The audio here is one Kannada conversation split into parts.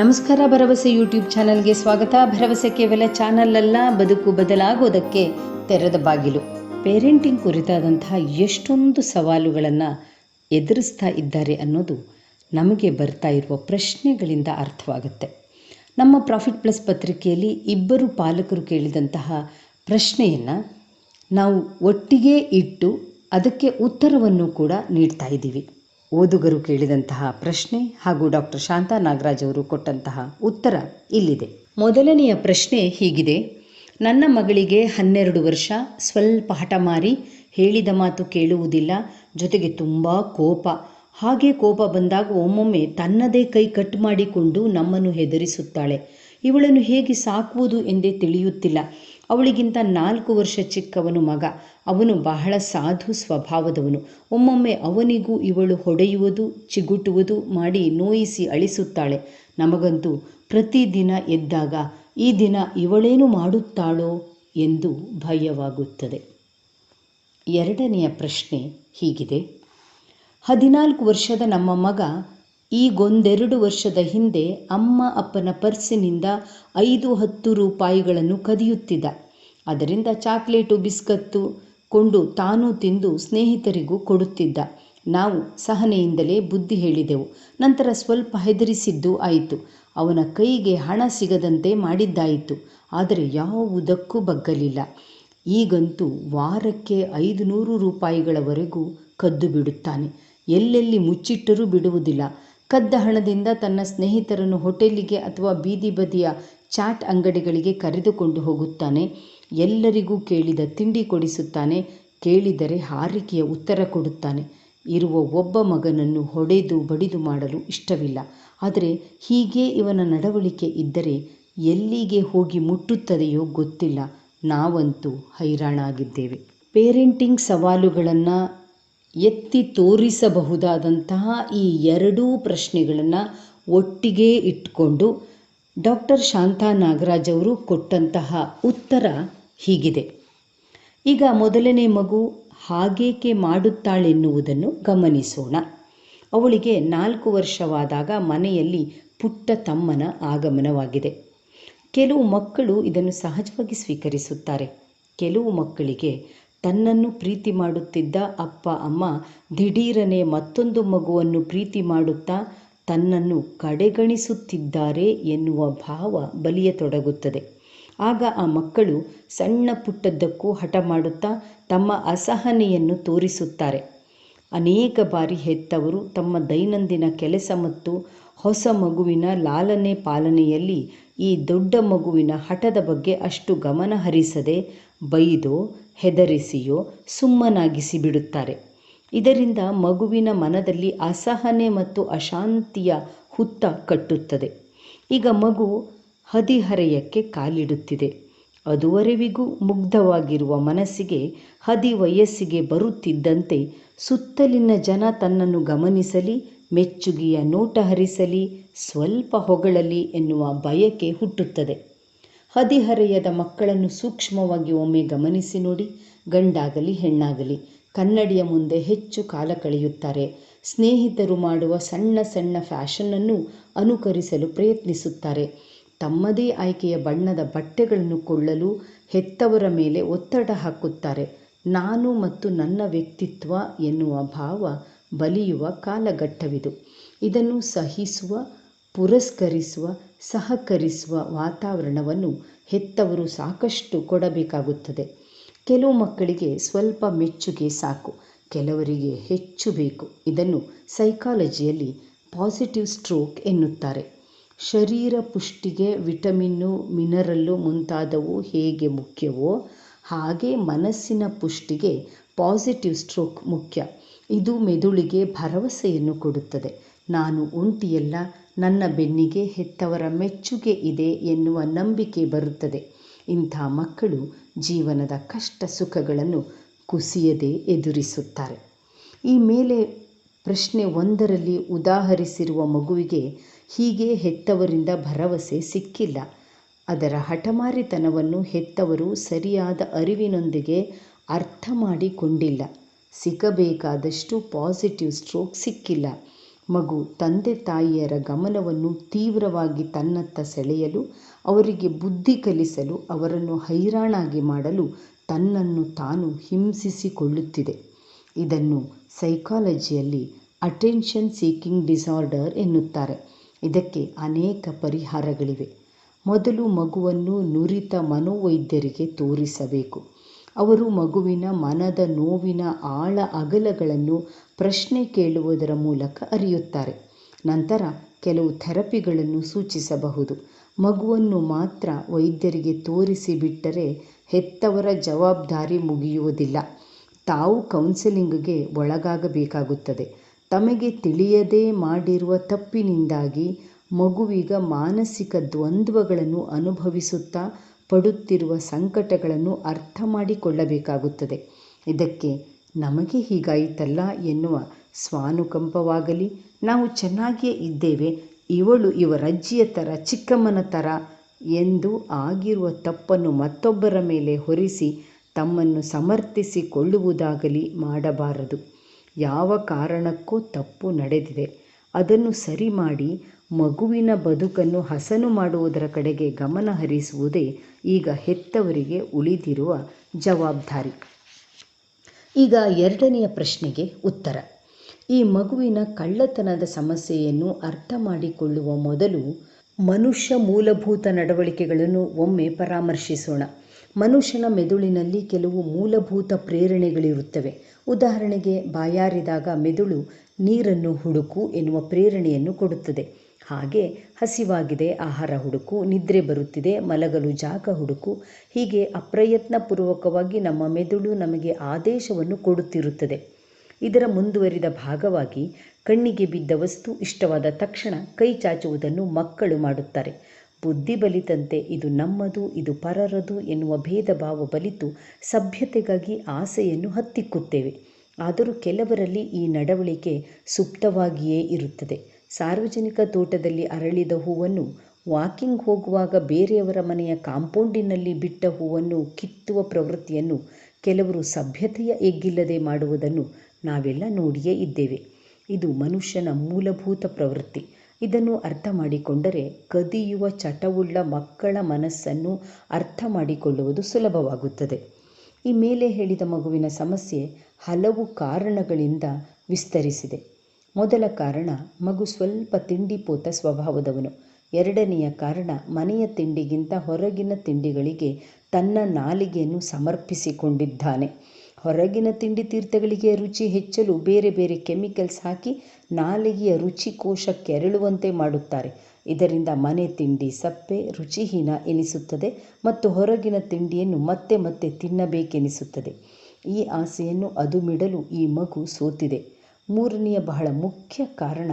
ನಮಸ್ಕಾರ, ಭರವಸೆ ಯೂಟ್ಯೂಬ್ ಚಾನಲ್ಗೆ ಸ್ವಾಗತ. ಭರವಸೆ ಕೇವಲ ಅಲ್ಲ ಬದುಕು ಬದಲಾಗೋದಕ್ಕೆ ತೆರೆದ ಬಾಗಿಲು. ಪೇರೆಂಟಿಂಗ್ ಕುರಿತಾದಂತಹ ಎಷ್ಟೊಂದು ಸವಾಲುಗಳನ್ನು ಎದುರಿಸ್ತಾ ಇದ್ದಾರೆ ಅನ್ನೋದು ನಮಗೆ ಬರ್ತಾ ಇರುವ ಪ್ರಶ್ನೆಗಳಿಂದ ಅರ್ಥವಾಗುತ್ತೆ. ನಮ್ಮ ಪ್ರಾಫಿಟ್ ಪ್ಲಸ್ ಪತ್ರಿಕೆಯಲ್ಲಿ ಇಬ್ಬರು ಪಾಲಕರು ಕೇಳಿದಂತಹ ಪ್ರಶ್ನೆಯನ್ನು ನಾವು ಒಟ್ಟಿಗೆ ಇಟ್ಟು ಅದಕ್ಕೆ ಉತ್ತರವನ್ನು ಕೂಡ ನೀಡ್ತಾ ಇದ್ದೀವಿ. ಓದುಗರು ಕೇಳಿದಂತಹ ಪ್ರಶ್ನೆ ಹಾಗೂ ಡಾಕ್ಟರ್ ಶಾಂತಾ ನಾಗರಾಜ್ ಅವರು ಕೊಟ್ಟಂತಹ ಉತ್ತರ ಇಲ್ಲಿದೆ. ಮೊದಲನೆಯ ಪ್ರಶ್ನೆ ಹೀಗಿದೆ. ನನ್ನ ಮಗಳಿಗೆ ಹನ್ನೆರಡು ವರ್ಷ. ಸ್ವಲ್ಪ ಹಠ ಮಾರಿ ಹೇಳಿದ ಮಾತು ಕೇಳುವುದಿಲ್ಲ. ಜೊತೆಗೆ ತುಂಬ ಕೋಪ. ಹಾಗೆ ಕೋಪ ಬಂದಾಗ ಒಮ್ಮೊಮ್ಮೆ ತನ್ನದೇ ಕೈ ಕಟ್ ಮಾಡಿಕೊಂಡು ನಮ್ಮನ್ನು ಹೆದರಿಸುತ್ತಾಳೆ. ಇವಳನ್ನು ಹೇಗೆ ಸಾಕುವುದು ಎಂದೇ ತಿಳಿಯುತ್ತಿಲ್ಲ. ಅವಳಿಗಿಂತ ನಾಲ್ಕು ವರ್ಷ ಚಿಕ್ಕವನು ಮಗ. ಅವನು ಬಹಳ ಸಾಧು ಸ್ವಭಾವದವನು. ಒಮ್ಮೊಮ್ಮೆ ಅವನಿಗೂ ಇವಳು ಹೊಡೆಯುವುದು, ಚಿಗುಟುವುದು ಮಾಡಿ ನೋಯಿಸಿ ಅಳಿಸುತ್ತಾಳೆ. ನಮಗಂತೂ ಪ್ರತಿದಿನ ಎದ್ದಾಗ ಈ ದಿನ ಇವಳೇನು ಮಾಡುತ್ತಾಳೋ ಎಂದು ಭಯವಾಗುತ್ತದೆ. ಎರಡನೆಯ ಪ್ರಶ್ನೆ ಹೀಗಿದೆ. ಹದಿನಾಲ್ಕು ವರ್ಷದ ನಮ್ಮ ಮಗ ಈಗೊಂದೆರಡು ವರ್ಷದ ಹಿಂದೆ ಅಮ್ಮ ಅಪ್ಪನ ಪರ್ಸಿನಿಂದ ಐದು ಹತ್ತು ರೂಪಾಯಿಗಳನ್ನು ಕದಿಯುತ್ತಿದ್ದ. ಅದರಿಂದ ಚಾಕ್ಲೇಟು, ಬಿಸ್ಕತ್ತು ಕೊಂಡು ತಾನೂ ತಿಂದು ಸ್ನೇಹಿತರಿಗೂ ಕೊಡುತ್ತಿದ್ದ. ನಾವು ಸಹನೆಯಿಂದಲೇ ಬುದ್ಧಿ ಹೇಳಿದೆವು. ನಂತರ ಸ್ವಲ್ಪ ಹೆದರಿಸಿದ್ದು ಆಯಿತು. ಅವನ ಕೈಗೆ ಹಣ ಸಿಗದಂತೆ ಮಾಡಿದ್ದಾಯಿತು. ಆದರೆ ಯಾವುದಕ್ಕೂ ಬಗ್ಗಲಿಲ್ಲ. ಈಗಂತೂ ವಾರಕ್ಕೆ ಐದು ನೂರು ರೂಪಾಯಿಗಳವರೆಗೂ ಕದ್ದು ಬಿಡುತ್ತಾನೆ. ಎಲ್ಲೆಲ್ಲಿ ಮುಚ್ಚಿಟ್ಟರೂ ಬಿಡುವುದಿಲ್ಲ. ಕದ್ದ ಹಣದಿಂದ ತನ್ನ ಸ್ನೇಹಿತರನ್ನು ಹೋಟೆಲಿಗೆ ಅಥವಾ ಬೀದಿ ಬದಿಯ ಚಾಟ್ ಅಂಗಡಿಗಳಿಗೆ ಕರೆದುಕೊಂಡು ಹೋಗುತ್ತಾನೆ. ಎಲ್ಲರಿಗೂ ಕೇಳಿದ ತಿಂಡಿ ಕೊಡಿಸುತ್ತಾನೆ. ಕೇಳಿದರೆ ಹಾರಿಕೆಯ ಉತ್ತರ ಕೊಡುತ್ತಾನೆ. ಇರುವ ಒಬ್ಬ ಮಗನನ್ನು ಹೊಡೆದು ಬಡಿದು ಮಾಡಲು ಇಷ್ಟವಿಲ್ಲ. ಆದರೆ ಹೀಗೆ ಇವನ ನಡವಳಿಕೆ ಇದ್ದರೆ ಎಲ್ಲಿಗೆ ಹೋಗಿ ಮುಟ್ಟುತ್ತದೆಯೋ ಗೊತ್ತಿಲ್ಲ. ನಾವಂತೂ ಹೈರಾಣಾಗಿದ್ದೇವೆ. ಪೇರೆಂಟಿಂಗ್ ಸವಾಲುಗಳನ್ನು ಎತ್ತಿ ತೋರಿಸಬಹುದಾದಂತಹ ಈ ಎರಡೂ ಪ್ರಶ್ನೆಗಳನ್ನು ಒಟ್ಟಿಗೆ ಇಟ್ಕೊಂಡು ಡಾಕ್ಟರ್ ಶಾಂತಾ ನಾಗರಾಜ್ ಅವರು ಕೊಟ್ಟಂತಹ ಉತ್ತರ ಹೀಗಿದೆ. ಈಗ ಮೊದಲನೇ ಮಗು ಹಾಗೇಕೆ ಮಾಡುತ್ತಾಳೆನ್ನುವುದನ್ನು ಗಮನಿಸೋಣ. ಅವಳಿಗೆ ನಾಲ್ಕು ವರ್ಷವಾದಾಗ ಮನೆಯಲ್ಲಿ ಪುಟ್ಟ ತಮ್ಮನ ಆಗಮನವಾಗಿದೆ. ಕೆಲವು ಮಕ್ಕಳು ಇದನ್ನು ಸಹಜವಾಗಿ ಸ್ವೀಕರಿಸುತ್ತಾರೆ. ಕೆಲವು ಮಕ್ಕಳಿಗೆ ತನ್ನನ್ನು ಪ್ರೀತಿ ಮಾಡುತ್ತಿದ್ದ ಅಪ್ಪ ಅಮ್ಮ ದಿಢೀರನೆ ಮತ್ತೊಂದು ಮಗುವನ್ನು ಪ್ರೀತಿ ಮಾಡುತ್ತಾ ತನ್ನನ್ನು ಕಡೆಗಣಿಸುತ್ತಿದ್ದಾರೆ ಎನ್ನುವ ಭಾವ ಬಲಿಯತೊಡಗುತ್ತದೆ ಆಗ ಆ ಮಕ್ಕಳು ಸಣ್ಣ ಪುಟ್ಟದ್ದಕ್ಕೂ ಹಠ ಮಾಡುತ್ತಾ ತಮ್ಮ ಅಸಹನೆಯನ್ನು ತೋರಿಸುತ್ತಾರೆ. ಅನೇಕ ಬಾರಿ ಹೆತ್ತವರು ತಮ್ಮ ದೈನಂದಿನ ಕೆಲಸ ಮತ್ತು ಹೊಸ ಮಗುವಿನ ಲಾಲನೆ ಪಾಲನೆಯಲ್ಲಿ ಈ ದೊಡ್ಡ ಮಗುವಿನ ಹಠದ ಬಗ್ಗೆ ಅಷ್ಟು ಗಮನ ಹರಿಸದೆ ಬೈದೋ, ಹೆದರಿಸಿಯೋ ಸುಮ್ಮನಾಗಿಸಿ ಬಿಡುತ್ತಾರೆ ಇದರಿಂದ ಮಗುವಿನ ಮನದಲ್ಲಿ ಅಸಹನೆ ಮತ್ತು ಅಶಾಂತಿಯ ಹುತ್ತ ಕಟ್ಟುತ್ತದೆ. ಈಗ ಮಗು ಹದಿಹರೆಯಕ್ಕೆ ಕಾಲಿಡುತ್ತಿದೆ. ಅದುವರೆವಿಗೂ ಮುಗ್ಧವಾಗಿರುವ ಮನಸ್ಸಿಗೆ ಹದಿ ವಯಸ್ಸಿಗೆ ಬರುತ್ತಿದ್ದಂತೆ ಸುತ್ತಲಿನ ಜನ ತನ್ನನ್ನು ಗಮನಿಸಲಿ, ಮೆಚ್ಚುಗೆಯ ನೋಟ ಹರಿಸಲಿ, ಸ್ವಲ್ಪ ಹೊಗಳಲಿ ಎನ್ನುವ ಬಯಕೆ ಹುಟ್ಟುತ್ತದೆ. ಹದಿಹರೆಯದ ಮಕ್ಕಳನ್ನು ಸೂಕ್ಷ್ಮವಾಗಿ ಒಮ್ಮೆ ಗಮನಿಸಿ ನೋಡಿ. ಗಂಡಾಗಲಿ, ಹೆಣ್ಣಾಗಲಿ, ಕನ್ನಡಿಯ ಮುಂದೆ ಹೆಚ್ಚು ಕಾಲ ಕಳೆಯುತ್ತಾರೆ. ಸ್ನೇಹಿತರು ಮಾಡುವ ಸಣ್ಣ ಸಣ್ಣ ಫ್ಯಾಷನ್ನನ್ನು ಅನುಕರಿಸಲು ಪ್ರಯತ್ನಿಸುತ್ತಾರೆ. ತಮ್ಮದೇ ಆಯ್ಕೆಯ ಬಣ್ಣದ ಬಟ್ಟೆಗಳನ್ನು ಕೊಳ್ಳಲು ಹೆತ್ತವರ ಮೇಲೆ ಒತ್ತಡ ಹಾಕುತ್ತಾರೆ. ನಾನು ಮತ್ತು ನನ್ನ ವ್ಯಕ್ತಿತ್ವ ಎನ್ನುವ ಭಾವ ಬಲಿಯುವ ಕಾಲಘಟ್ಟವಿದು. ಇದನ್ನು ಸಹಿಸುವ ಪುರಸ್ಕರಿಸುವ, ಸಹಕರಿಸುವ ವಾತಾವರಣವನ್ನು ಹೆತ್ತವರು ಸಾಕಷ್ಟು ಕೊಡಬೇಕಾಗುತ್ತದೆ. ಕೆಲವು ಮಕ್ಕಳಿಗೆ ಸ್ವಲ್ಪ ಮೆಚ್ಚುಗೆ ಸಾಕು, ಕೆಲವರಿಗೆ ಹೆಚ್ಚು ಬೇಕು. ಇದನ್ನು ಸೈಕಾಲಜಿಯಲ್ಲಿ ಪಾಸಿಟಿವ್ ಸ್ಟ್ರೋಕ್ ಎನ್ನುತ್ತಾರೆ. ಶರೀರ ಪುಷ್ಟಿಗೆ ವಿಟಮಿನ್ನು, ಮಿನರಲ್ಲು ಮುಂತಾದವು ಹೇಗೆ ಮುಖ್ಯವೋ ಹಾಗೆ ಮನಸ್ಸಿನ ಪುಷ್ಟಿಗೆ ಪಾಸಿಟಿವ್ ಸ್ಟ್ರೋಕ್ ಮುಖ್ಯ. ಇದು ಮೆದುಳಿಗೆ ಭರವಸೆಯನ್ನು ಕೊಡುತ್ತದೆ. ನಾನು ಒಂಟಿಯಲ್ಲ, ನನ್ನ ಬೆನ್ನಿಗೆ ಹೆತ್ತವರ ಮೆಚ್ಚುಗೆ ಇದೆ ಎನ್ನುವ ನಂಬಿಕೆ ಬರುತ್ತದೆ. ಇಂಥ ಮಕ್ಕಳು ಜೀವನದ ಕಷ್ಟ ಸುಖಗಳನ್ನು ಕುಸಿಯದೆ ಎದುರಿಸುತ್ತಾರೆ. ಈ ಮೇಲೆ ಪ್ರಶ್ನೆ ಒಂದರಲ್ಲಿ ಉದಾಹರಿಸಿರುವ ಮಗುವಿಗೆ ಹೀಗೆ ಹೆತ್ತವರಿಂದ ಭರವಸೆ ಸಿಕ್ಕಿಲ್ಲ. ಅದರ ಹಠಮಾರಿತನವನ್ನು ಹೆತ್ತವರು ಸರಿಯಾದ ಅರಿವಿನೊಂದಿಗೆ ಅರ್ಥ ಮಾಡಿಕೊಂಡಿಲ್ಲ. ಸಿಗಬೇಕಾದಷ್ಟು ಪಾಸಿಟಿವ್ ಸ್ಟ್ರೋಕ್ ಸಿಕ್ಕಿಲ್ಲ. ಮಗು ತಂದೆ ತಾಯಿಯರ ಗಮನವನ್ನು ತೀವ್ರವಾಗಿ ತನ್ನತ್ತ ಸೆಳೆಯಲು, ಅವರಿಗೆ ಬುದ್ಧಿ ಕಲಿಸಲು, ಅವರನ್ನು ಹೈರಾಣಾಗಿ ಮಾಡಲು ತನ್ನನ್ನು ತಾನು ಹಿಂಸಿಸಿಕೊಳ್ಳುತ್ತಿದೆ. ಇದನ್ನು ಸೈಕಾಲಜಿಯಲ್ಲಿ ಅಟೆನ್ಷನ್ ಸೀಕಿಂಗ್ ಡಿಸಾರ್ಡರ್ ಎನ್ನುತ್ತಾರೆ. ಇದಕ್ಕೆ ಅನೇಕ ಪರಿಹಾರಗಳಿವೆ. ಮೊದಲು ಮಗುವನ್ನು ನುರಿತ ಮನೋವೈದ್ಯರಿಗೆ ತೋರಿಸಬೇಕು. ಅವರು ಮಗುವಿನ ಮನದ ನೋವಿನ ಆಳ ಅಗಲಗಳನ್ನು ಪ್ರಶ್ನೆ ಕೇಳುವುದರ ಮೂಲಕ ಅರಿಯುತ್ತಾರೆ. ನಂತರ ಕೆಲವು ಥೆರಪಿಗಳನ್ನು ಸೂಚಿಸಬಹುದು. ಮಗುವನ್ನು ಮಾತ್ರ ವೈದ್ಯರಿಗೆ ತೋರಿಸಿ ಬಿಟ್ಟರೆ ಹೆತ್ತವರ ಜವಾಬ್ದಾರಿ ಮುಗಿಯುವುದಿಲ್ಲ. ತಾವು ಕೌನ್ಸೆಲಿಂಗ್ಗೆ ಒಳಗಾಗಬೇಕಾಗುತ್ತದೆ. ತಮಗೆ ತಿಳಿಯದೇ ಮಾಡಿರುವ ತಪ್ಪಿನಿಂದಾಗಿ ಮಗುವಿಗ ಮಾನಸಿಕ ದ್ವಂದ್ವಗಳನ್ನು ಅನುಭವಿಸುತ್ತಾ ಪಡುತ್ತಿರುವ ಸಂಕಟಗಳನ್ನು ಅರ್ಥ ಮಾಡಿಕೊಳ್ಳಬೇಕಾಗುತ್ತದೆ. ಇದಕ್ಕೆ ನಮಗೆ ಹೀಗಾಯಿತಲ್ಲ ಎನ್ನುವ ಸ್ವಾನುಕಂಪವಾಗಲಿ. ನಾವು ಚೆನ್ನಾಗಿಯೇ ಇದ್ದೇವೆ, ಇವಳು ಇವರಜ್ಜಿಯ ಥರ ಚಿಕ್ಕಮ್ಮನ ಥರ ಎಂದು ಆಗಿರುವ ತಪ್ಪನ್ನು ಮತ್ತೊಬ್ಬರ ಮೇಲೆ ಹೊರಿಸಿ ತಮ್ಮನ್ನು ಸಮರ್ಥಿಸಿಕೊಳ್ಳುವುದಾಗಲಿ ಮಾಡಬಾರದು. ಯಾವ ಕಾರಣಕ್ಕೂ ತಪ್ಪು ನಡೆದಿದೆ. ಅದನ್ನು ಸರಿ ಮಾಡಿ ಮಗುವಿನ ಬದುಕನ್ನು ಹಸನು ಮಾಡುವುದರ ಕಡೆಗೆ ಗಮನ ಹರಿಸುವುದೇ ಈಗ ಹೆತ್ತವರಿಗೆ ಉಳಿದಿರುವ ಜವಾಬ್ದಾರಿ. ಈಗ ಎರಡನೆಯ ಪ್ರಶ್ನೆಗೆ ಉತ್ತರ. ಈ ಮಗುವಿನ ಕಳ್ಳತನದ ಸಮಸ್ಯೆಯನ್ನು ಅರ್ಥ ಮಾಡಿಕೊಳ್ಳುವ ಮೊದಲು ಮನುಷ್ಯ ಮೂಲಭೂತ ನಡವಳಿಕೆಗಳನ್ನು ಒಮ್ಮೆ ಪರಾಮರ್ಶಿಸೋಣ. ಮನುಷ್ಯನ ಮೆದುಳಿನಲ್ಲಿ ಕೆಲವು ಮೂಲಭೂತ ಪ್ರೇರಣೆಗಳಿರುತ್ತವೆ. ಉದಾಹರಣೆಗೆ ಬಾಯಾರಿದಾಗ ಮೆದುಳು ನೀರನ್ನು ಹುಡುಕು ಎನ್ನುವ ಪ್ರೇರಣೆಯನ್ನು ಕೊಡುತ್ತದೆ. ಹಾಗೆ ಹಸಿವಾಗಿದೆ, ಆಹಾರ ಹುಡುಕು, ನಿದ್ರೆ ಬರುತ್ತಿದೆ, ಮಲಗಲು ಜಾಗ ಹುಡುಕು. ಹೀಗೆ ಅಪ್ರಯತ್ನಪೂರ್ವಕವಾಗಿ ನಮ್ಮ ಮೆದುಳು ನಮಗೆ ಆದೇಶವನ್ನು ಕೊಡುತ್ತಿರುತ್ತದೆ. ಇದರ ಮುಂದುವರಿದ ಭಾಗವಾಗಿ ಕಣ್ಣಿಗೆ ಬಿದ್ದ ವಸ್ತು ಇಷ್ಟವಾದ ತಕ್ಷಣ ಕೈ ಚಾಚುವುದನ್ನು ಮಕ್ಕಳು ಮಾಡುತ್ತಾರೆ. ಬುದ್ಧಿ ಬಲಿತಂತೆ ಇದು ನಮ್ಮದು, ಇದು ಪರರದು ಎನ್ನುವ ಭೇದ ಭಾವ ಬಲಿತು ಸಭ್ಯತೆಗಾಗಿ ಆಸೆಯನ್ನು ಹತ್ತಿಕ್ಕುತ್ತೇವೆ. ಆದರೂ ಕೆಲವರಲ್ಲಿ ಈ ನಡವಳಿಕೆ ಸುಪ್ತವಾಗಿಯೇ ಇರುತ್ತದೆ. ಸಾರ್ವಜನಿಕ ತೋಟದಲ್ಲಿ ಅರಳಿದ ಹೂವನ್ನು ವಾಕಿಂಗ್ ಹೋಗುವಾಗ ಬೇರೆಯವರ ಮನೆಯ ಕಾಂಪೌಂಡಿನಲ್ಲಿ ಬಿಟ್ಟ ಹೂವನ್ನು ಕಿತ್ತುವ ಪ್ರವೃತ್ತಿಯನ್ನು ಕೆಲವರು ಸಭ್ಯತೆಯ ಎಗ್ಗಿಲ್ಲದೆ ಮಾಡುವುದನ್ನು ನಾವೆಲ್ಲ ನೋಡಿಯೇ ಇದ್ದೇವೆ. ಇದು ಮನುಷ್ಯನ ಮೂಲಭೂತ ಪ್ರವೃತ್ತಿ. ಇದನ್ನು ಅರ್ಥ ಮಾಡಿಕೊಂಡರೆ ಕದಿಯುವ ಚಟವುಳ್ಳ ಮಕ್ಕಳ ಮನಸ್ಸನ್ನು ಅರ್ಥ ಮಾಡಿಕೊಳ್ಳುವುದು ಸುಲಭವಾಗುತ್ತದೆ. ಈ ಮೇಲೆ ಹೇಳಿದ ಮಗುವಿನ ಸಮಸ್ಯೆ ಹಲವು ಕಾರಣಗಳಿಂದ ವಿಸ್ತರಿಸಿದೆ. ಮೊದಲ ಕಾರಣ ಮಗು ಸ್ವಲ್ಪ ತಿಂಡಿಪೋತ ಸ್ವಭಾವದವನು. ಎರಡನೆಯ ಕಾರಣ ಮನೆಯ ತಿಂಡಿಗಿಂತ ಹೊರಗಿನ ತಿಂಡಿಗಳಿಗೆ ತನ್ನ ನಾಲಿಗೆಯನ್ನು ಸಮರ್ಪಿಸಿಕೊಂಡಿದ್ದಾನೆ. ಹೊರಗಿನ ತಿಂಡಿ ತೀರ್ಥಗಳಿಗೆ ರುಚಿ ಹೆಚ್ಚಲು ಬೇರೆ ಬೇರೆ ಕೆಮಿಕಲ್ಸ್ ಹಾಕಿ ನಾಲಿಗೆಯ ರುಚಿಕೋಶ ಕೆರಳುವಂತೆ ಮಾಡುತ್ತಾರೆ. ಇದರಿಂದ ಮನೆ ತಿಂಡಿ ಸಪ್ಪೆ ರುಚಿಹೀನ ಎನಿಸುತ್ತದೆ ಮತ್ತು ಹೊರಗಿನ ತಿಂಡಿಯನ್ನು ಮತ್ತೆ ಮತ್ತೆ ತಿನ್ನಬೇಕೆನಿಸುತ್ತದೆ. ಈ ಆಸೆಯನ್ನು ಅದುಮಿಡಲು ಈ ಮಗು ಸೋತಿದೆ. ಮೂರನೆಯ ಬಹಳ ಮುಖ್ಯ ಕಾರಣ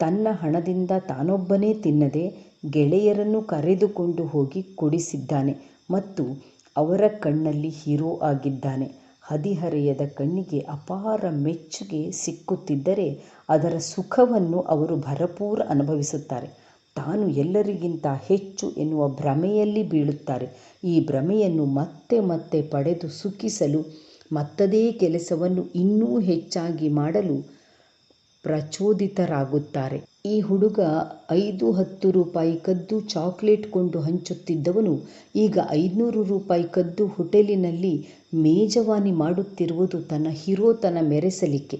ತನ್ನ ಹಣದಿಂದ ತಾನೊಬ್ಬನೇ ತಿನ್ನದೆ ಗೆಳೆಯರನ್ನು ಕರೆದುಕೊಂಡು ಹೋಗಿ ಕೊಡಿಸಿದ್ದಾನೆ ಮತ್ತು ಅವರ ಕಣ್ಣಲ್ಲಿ ಹೀರೋ ಆಗಿದ್ದಾನೆ. ಹದಿಹರೆಯದ ಕಣ್ಣಿಗೆ ಅಪಾರ ಮೆಚ್ಚುಗೆ ಸಿಕ್ಕುತ್ತಿದ್ದರೆ ಅದರ ಸುಖವನ್ನು ಅವರು ಭರಪೂರ ಅನುಭವಿಸುತ್ತಾರೆ. ತಾನು ಎಲ್ಲರಿಗಿಂತ ಹೆಚ್ಚು ಎನ್ನುವ ಭ್ರಮೆಯಲ್ಲಿ ಬೀಳುತ್ತಾರೆ. ಈ ಭ್ರಮೆಯನ್ನು ಮತ್ತೆ ಮತ್ತೆ ಪಡೆದು ಸುಖಿಸಲು ಮತ್ತದೇ ಕೆಲಸವನ್ನು ಇನ್ನೂ ಹೆಚ್ಚಾಗಿ ಮಾಡಲು ಪ್ರಚೋದಿತರಾಗುತ್ತಾರೆ. ಈ ಹುಡುಗ ಐದು ಹತ್ತು ರೂಪಾಯಿ ಕದ್ದು ಚಾಕ್ಲೇಟ್ ಕೊಂಡು ಹಂಚುತ್ತಿದ್ದವನು ಈಗ ಐದುನೂರು ರೂಪಾಯಿ ಕದ್ದು ಹೋಟೆಲಿನಲ್ಲಿ ಮೇಜವಾನಿ ಮಾಡುತ್ತಿರುವುದು ತನ್ನ ಹಿರೋತನ ಮೆರೆಸಲಿಕ್ಕೆ.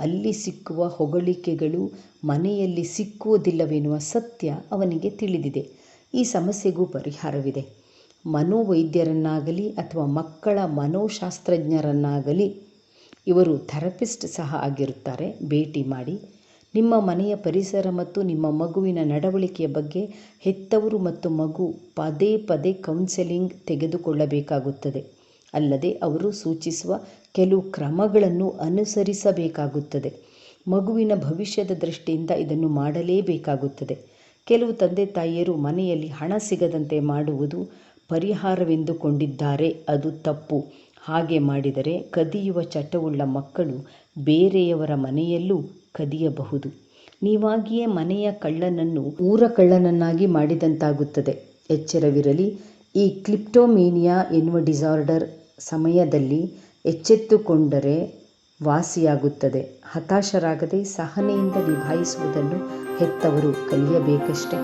ಅಲ್ಲಿ ಸಿಕ್ಕುವ ಹೊಗಳಿಕೆಗಳು ಮನೆಯಲ್ಲಿ ಸಿಕ್ಕುವುದಿಲ್ಲವೆನ್ನುವ ಸತ್ಯ ಅವನಿಗೆ ತಿಳಿದಿದೆ. ಈ ಸಮಸ್ಯೆಗೂ ಪರಿಹಾರವಿದೆ. ಮನೋವೈದ್ಯರನ್ನಾಗಲಿ ಅಥವಾ ಮಕ್ಕಳ ಮನೋಶಾಸ್ತ್ರಜ್ಞರನ್ನಾಗಲಿ ಇವರು ಥೆರಪಿಸ್ಟ್ ಸಹ ಆಗಿರುತ್ತಾರೆ. ಭೇಟಿ ಮಾಡಿ, ನಿಮ್ಮ ಮನೆಯ ಪರಿಸರ ಮತ್ತು ನಿಮ್ಮ ಮಗುವಿನ ನಡವಳಿಕೆಯ ಬಗ್ಗೆ ಹೆತ್ತವರು ಮತ್ತು ಮಗು ಪದೇ ಪದೇ ಕೌನ್ಸೆಲಿಂಗ್ ತೆಗೆದುಕೊಳ್ಳಬೇಕಾಗುತ್ತದೆ. ಅಲ್ಲದೆ ಅವರು ಸೂಚಿಸುವ ಕೆಲವು ಕ್ರಮಗಳನ್ನು ಅನುಸರಿಸಬೇಕಾಗುತ್ತದೆ. ಮಗುವಿನ ಭವಿಷ್ಯದ ದೃಷ್ಟಿಯಿಂದ ಇದನ್ನು ಮಾಡಲೇಬೇಕಾಗುತ್ತದೆ. ಕೆಲವು ತಂದೆ ತಾಯಿಯರು ಮನೆಯಲ್ಲಿ ಹಣ ಸಿಗದಂತೆ ಮಾಡುವುದು ಪರಿಹಾರವೆಂದುಕೊಂಡಿದ್ದಾರೆ, ಅದು ತಪ್ಪು. ಹಾಗೆ ಮಾಡಿದರೆ ಕದಿಯುವ ಚಟವುಳ್ಳ ಮಕ್ಕಳು ಬೇರೆಯವರ ಮನೆಯಲ್ಲೂ ಕದಿಯಬಹುದು. ನೀವಾಗಿಯೇ ಮನೆಯ ಕಳ್ಳನನ್ನು ಊರ ಕಳ್ಳನನ್ನಾಗಿ ಮಾಡಿದಂತಾಗುತ್ತದೆ. ಎಚ್ಚರವಿರಲಿ, ಈ ಕ್ಲಿಪ್ಟೋಮೇನಿಯಾ ಎನ್ನುವ ಡಿಸಾರ್ಡರ್ ಸಮಯದಲ್ಲಿ ಎಚ್ಚೆತ್ತುಕೊಂಡರೆ ವಾಸಿಯಾಗುತ್ತದೆ. ಹತಾಶರಾಗದೆ ಸಹನೆಯಿಂದ ನಿಭಾಯಿಸುವುದನ್ನು ಹೆತ್ತವರು ಕಲಿಯಬೇಕಷ್ಟೆ.